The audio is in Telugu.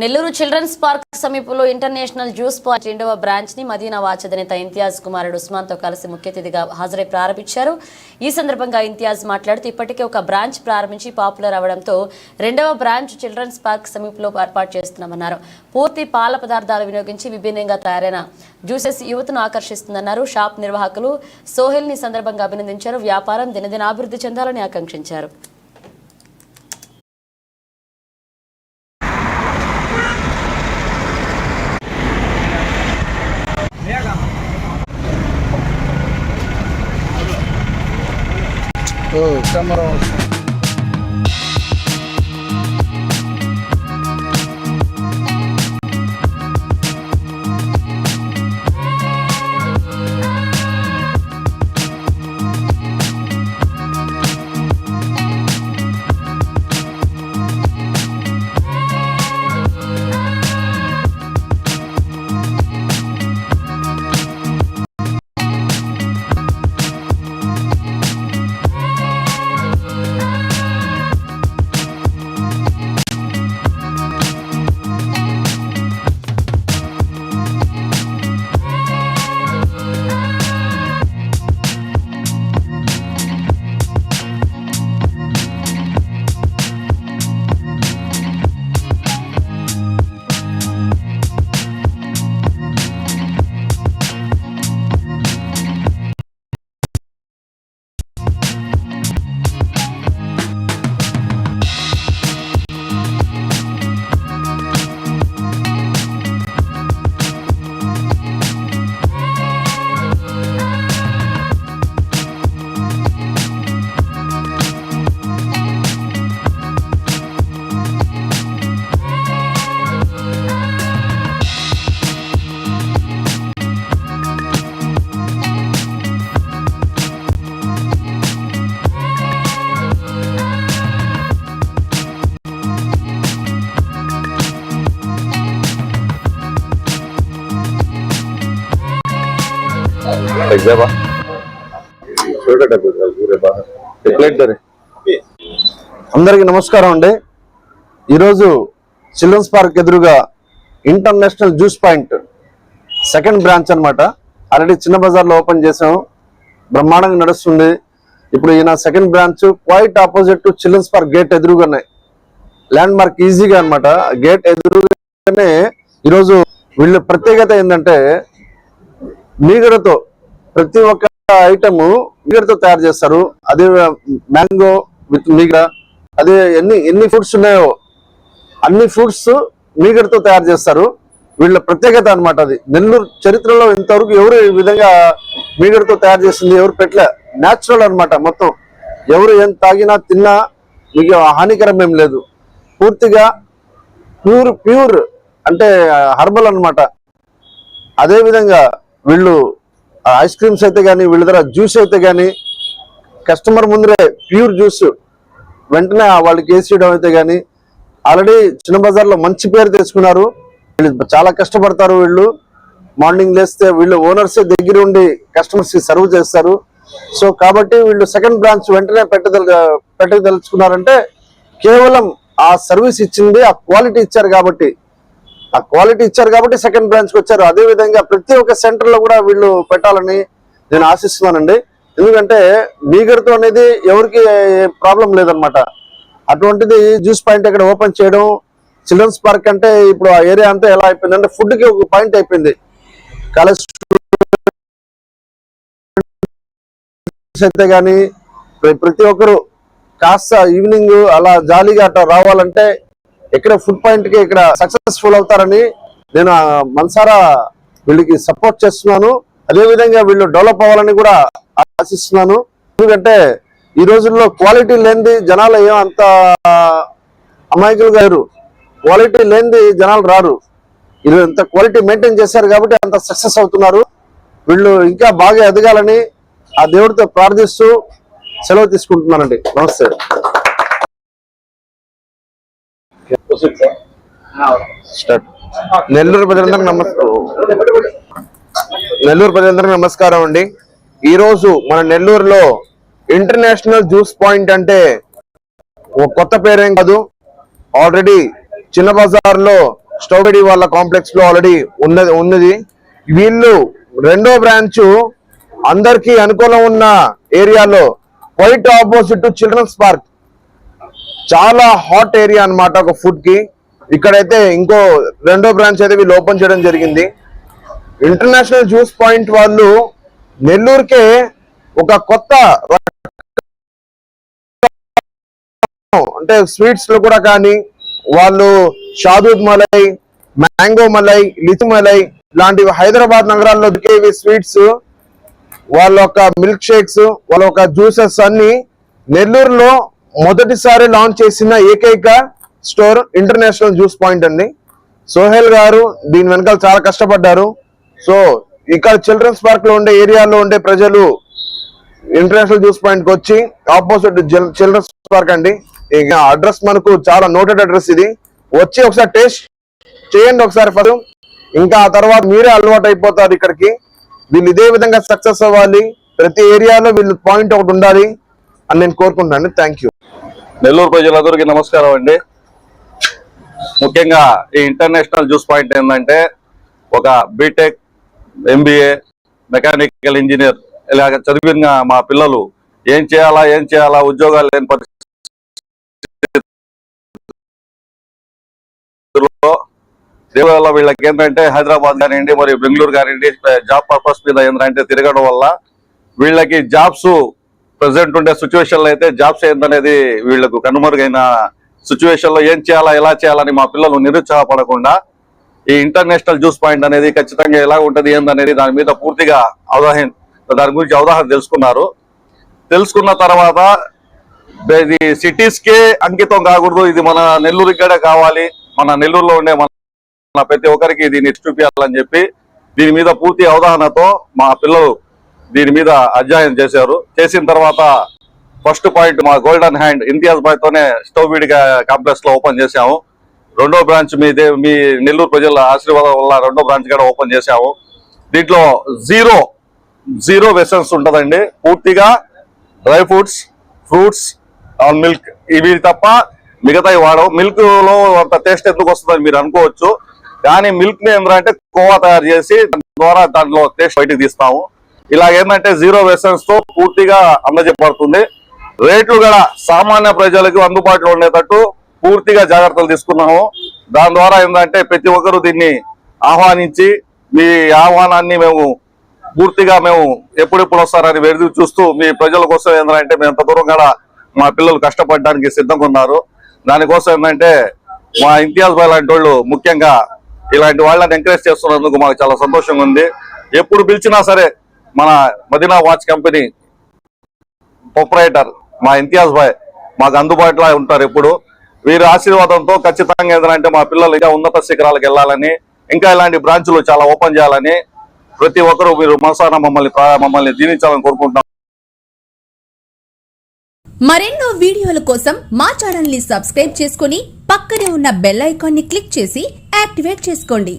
నెల్లూరు చిల్డ్రన్స్ పార్క్ సమీపంలో ఇంటర్నేషనల్ జ్యూస్ పాయింట్ రెండవ బ్రాంచ్ని మదీనా వాచదనేత ఇంతియాజ్ కుమారుడు ఉస్మాన్తో కలిసి ముఖ్య అతిథిగా హాజరై ప్రారంభించారు. ఈ సందర్భంగా ఇంతియాజ్ మాట్లాడుతూ ఇప్పటికే ఒక బ్రాంచ్ ప్రారంభించి పాపులర్ అవడంతో రెండవ బ్రాంచ్ చిల్డ్రన్స్ పార్క్ సమీపంలో ఏర్పాటు చేస్తున్నామన్నారు. పూర్తి పాల పదార్థాలు వినియోగించి విభిన్నంగా తయారైన జ్యూసెస్ యువతను ఆకర్షిస్తుందన్నారు. షాప్ నిర్వాహకులు సోహెల్ని సందర్భంగా అభినందించారు. వ్యాపారం దినదినాభివృద్ధి చెందాలని ఆకాంక్షించారు. 哦，咱们。एग्जाम छोटा डब्बे था पूरे बाहर एक प्लेट दे అందరికీ నమస్కారం అండి ఈరోజు చిల్డ్రన్స్ పార్క్ ఎదురుగా international juice point second branch అన్నమాట ఆల్రెడీ చిన్న బజార్లో ఓపెన్ చేసాం బ్రహ్మాండంగా నడుస్తుంది ఇప్పుడు ఈయన second branch quite opposite to children's park gate ఎదురుగానే ల్యాండ్ మార్క్ ఈజీగా అనమాట గేట్ ఎదురుగానే ఈరోజు వీళ్ళ ప్రత్యేకత ఏంటంటే మీగడతో ప్రతి ఒక్క ఐటమ్ మీగడతో తయారు చేస్తారు. అదే మ్యాంగో విత్ మీగడ అదే ఎన్ని ఎన్ని ఫ్రూట్స్ ఉన్నాయో అన్ని ఫ్రూట్స్ మీగడతో తయారు చేస్తారు. వీళ్ళ ప్రత్యేకత అనమాట అది. నెల్లూరు చరిత్రలో ఇంతవరకు ఎవరు ఈ విధంగా మీగడతో తయారు చేసింది ఎవరు పెట్టలే. న్యాచురల్ అనమాట మొత్తం. ఎవరు ఏం తాగినా తిన్నా మీకు హానికరం ఏం లేదు. పూర్తిగా ప్యూర్ ప్యూర్ అంటే హర్బల్ అనమాట అదే విధంగా వీళ్ళు ఐస్ క్రీమ్స్ అయితే కానీ వీళ్ళ దగ్గర జ్యూస్ అయితే కానీ కస్టమర్ ముందరే ప్యూర్ జ్యూస్. వెంటనే వాళ్ళకి వేసేయడం అయితే కానీ ఆల్రెడీ చిన్న బజార్లో మంచి పేరు తెచ్చుకున్నారు. వీళ్ళు చాలా కష్టపడతారు వీళ్ళు. మార్నింగ్ లేస్తే వీళ్ళు ఓనర్సే దగ్గర ఉండి కస్టమర్స్కి సర్వ్ చేస్తారు. సో కాబట్టి వీళ్ళు సెకండ్ బ్రాంచ్ వెంటనే పెట్టదల పెట్టదలుచుకున్నారంటే కేవలం ఆ సర్వీస్ ఇచ్చింది ఆ క్వాలిటీ ఇచ్చారు కాబట్టి ఆ క్వాలిటీ ఇచ్చారు కాబట్టి సెకండ్ బ్రాంచ్కి వచ్చారు. అదే విధంగా ప్రతి ఒక్క సెంటర్లో కూడా వీళ్ళు పెట్టాలని నేను ఆశిస్తున్నానండి. ఎందుకంటే బీగర్తో అనేది ఎవరికి ప్రాబ్లం లేదనమాట అటువంటిది జ్యూస్ పాయింట్ ఇక్కడ ఓపెన్ చేయడం చిల్డ్రన్స్ పార్క్ అంటే ఇప్పుడు ఆ ఏరియా అంతా ఎలా అయిపోయింది అంటే ఫుడ్కి ఒక పాయింట్ అయిపోయింది. కాలేజ్ అయితే కానీ ప్రతి ఒక్కరు కాస్త ఈవినింగ్ అలా జాలీగా అట్లా రావాలంటే ఇక్కడ ఫుడ్ పాయింట్కి ఇక్కడ సక్సెస్ఫుల్ అవుతారని నేను మనసారా వీళ్ళకి సపోర్ట్ చేస్తున్నాను. అదే విధంగా వీళ్ళు డెవలప్ అవ్వాలని కూడా ఆశిస్తున్నాను. ఎందుకంటే ఈ రోజుల్లో క్వాలిటీ లేనిది జనాలు ఏం అంత అమాయకులు గారు క్వాలిటీ లేనిది జనాలు రారు. వీళ్ళు ఇంత క్వాలిటీ మెయింటైన్ చేశారు కాబట్టి అంత సక్సెస్ అవుతున్నారు. వీళ్ళు ఇంకా బాగా ఎదగాలని ఆ దేవుడితో ప్రార్థిస్తూ సెలవు తీసుకుంటున్నానండి. నమస్తే. నెల్లూరు ప్రజలందరికి నమస్కారం నెల్లూరు ప్రజలందరికి నమస్కారం అండి. ఈరోజు మన నెల్లూరులో ఇంటర్నేషనల్ జ్యూస్ పాయింట్ అంటే ఒక కొత్త పేరేం కాదు. ఆల్రెడీ చిన్న బజార్లో స్టోబెడీ వాళ్ళ కాంప్లెక్స్లో ఆల్రెడీ ఉన్నది ఉన్నది. వీళ్ళు రెండో బ్రాంచ్ అందరికీ అనుకూలం ఉన్న ఏరియాలో quite opposite to children's park. చాలా హాట్ ఏరియా అన్నమాట ఒక ఫుడ్కి. ఇక్కడైతే ఇంకో రెండో బ్రాంచ్ అయితే వీళ్ళు ఓపెన్ చేయడం జరిగింది. ఇంటర్నేషనల్ జ్యూస్ పాయింట్ వాళ్ళు నెల్లూరుకే ఒక కొత్త అంటే స్వీట్స్లో కూడా కానీ వాళ్ళు షాదూద్ మలై మ్యాంగో మలై లిచి మలై ఇలాంటివి హైదరాబాద్ నగరాల్లో దొరికేవి స్వీట్స్ వాళ్ళొక్క మిల్క్ షేక్స్ వాళ్ళ యొక్క జ్యూసెస్ అన్ని నెల్లూరులో మొదటిసారి లాంచ్ చేసిన ఏకైక స్టోర్ ఇంటర్నేషనల్ జ్యూస్ పాయింట్ అండి. సోహెల్ గారు దీని వెనకాల చాలా కష్టపడ్డారు. సో ఇక్కడ చిల్డ్రన్స్ పార్క్లో ఉండే ఏరియాలో ఉండే ప్రజలు ఇంటర్నేషనల్ జ్యూస్ పాయింట్కి వచ్చి ఆపోజిట్ చిల్డ్రన్స్ పార్క్ అండి. ఇక అడ్రస్ మనకు చాలా నోటెడ్ అడ్రస్ ఇది. వచ్చి ఒకసారి టేస్ట్ చేయండి ఒకసారి ఫస్ట్. ఇంకా ఆ తర్వాత మీరే అలవాటు అయిపోతారు ఇక్కడికి. వీళ్ళు ఇదే విధంగా సక్సెస్ అవ్వాలి. ప్రతి ఏరియాలో వీళ్ళు పాయింట్ ఒకటి ఉండాలి అని నేను కోరుకుంటున్నాను. Thank you. నెల్లూరు ప్రజలందరికీ నమస్కారం అండి. ముఖ్యంగా ఈ ఇంటర్నేషనల్ జ్యూస్ పాయింట్ ఏంటంటే ఒక బీటెక్ ఎంబీఏ మెకానికల్ ఇంజనీర్ ఇలాగ చదివిన మా పిల్లలు ఏం చేయాలా ఏం చేయాలా ఉద్యోగాలు లేని పరిస్థితుల్లో దేవాల వీళ్ళకి ఏంటంటే హైదరాబాద్ కానివ్వండి మరియు బెంగళూరు కానివ్వండి జాబ్ పర్పస్ మీద ఏంటంటే తిరగడం వల్ల వీళ్ళకి జాబ్స్ ప్రజెంట్ ఉండే సిచ్యువేషన్లో అయితే జాబ్స్ ఏందనేది వీళ్ళకు కనుమరుగైన సిచ్యువేషన్లో ఏం చేయాలా ఎలా చేయాలని మా పిల్లలు నిరుత్సాహపడకుండా ఈ ఇంటర్నేషనల్ జ్యూస్ పాయింట్ అనేది ఖచ్చితంగా ఎలా ఉంటది ఏందనేది దాని మీద పూర్తిగా అవగాహన దాని గురించి అవగాహన తెలుసుకున్నారు. తెలుసుకున్న తర్వాత ఇది సిటీస్ కే అంకితం కాకూడదు ఇది మన నెల్లూరు ఇక్కడే కావాలి మన నెల్లూరులో ఉండే మన ప్రతి ఒక్కరికి దీన్ని చూపించాలని చెప్పి దీని మీద పూర్తి అవగాహనతో మా పిల్లలు దీని మీద అధ్యయనం చేశారు. చేసిన తర్వాత ఫస్ట్ పాయింట్ మా గోల్డెన్ హ్యాండ్ ఇంతియాజ్ బాయ్ తోనే స్టవ్ వీడిగా కాంప్లెక్స్లో ఓపెన్ చేశాము. రెండో బ్రాంచ్ మీదే మీ నెల్లూరు ప్రజల ఆశీర్వాదం వల్ల రెండో బ్రాంచ్ కూడా ఓపెన్ చేశాము. దీంట్లో జీరో జీరో వెసన్స్ ఉంటదండి. పూర్తిగా డ్రై ఫ్రూట్స్ ఫ్రూట్స్ మిల్క్ ఇవి తప్ప మిగతావి వాడవు. మిల్క్లో అంత టేస్ట్ ఎందుకు వస్తుందని మీరు అనుకోవచ్చు. కానీ మిల్క్ని ఏంటంటే కోవా తయారు చేసి దాని ద్వారా దాంట్లో టేస్ట్ బయటకు తీస్తాము. ఇలా ఇలాగేంటంటే జీరో వెసన్స్తో పూర్తిగా అందజెప్పబడుతుంది రేట్లు కూడా సామాన్య ప్రజలకు అందుబాటులో ఉండేటట్టు పూర్తిగా జాగ్రత్తలు తీసుకున్నాము. దాని ద్వారా ఏంటంటే ప్రతి ఒక్కరూ దీన్ని ఆహ్వానించి మీ ఆహ్వానాన్ని మేము పూర్తిగా మేము ఎప్పుడెప్పుడు వస్తారని వెదురు చూస్తూ మీ ప్రజల కోసం ఏంటంటే మేము ఎంత దూరం కూడా మా పిల్లలు కష్టపడడానికి సిద్ధంగా ఉన్నారు. దానికోసం ఏంటంటే మా ఇంతియాజ్ బాయ్ లాంటి వాళ్ళు ముఖ్యంగా ఇలాంటి వాళ్ళని ఎంకరేజ్ చేస్తున్నందుకు మాకు చాలా సంతోషంగా ఉంది. ఎప్పుడు పిలిచినా సరే మన మదీనా వాచ్ కంపెనీ ప్రొపరేటర్ మా ఇంతియాజ్ భాయ్ మాకు అందుబాటులో ఉంటారు ఎప్పుడు వీరి ఆశీర్వాదంతో ఖచ్చితంగా ఏంటంటే మా పిల్లలు ఇంకా ఉన్నత శిఖరాలకు వెళ్ళాలని ఇంకా ఇలాంటి బ్రాంచ్లు చాలా ఓపెన్ చేయాలని ప్రతి ఒక్కరూ మీరు మనసాన మమ్మల్ని మమ్మల్ని దీనించాలని కోరుకుంటున్నాం. మరెన్నో వీడియోల కోసం మా ఛానల్ని సబ్స్క్రైబ్ చేసుకుని పక్కనే ఉన్న బెల్ ఐకాన్ని క్లిక్ చేసి యాక్టివేట్ చేసుకోండి.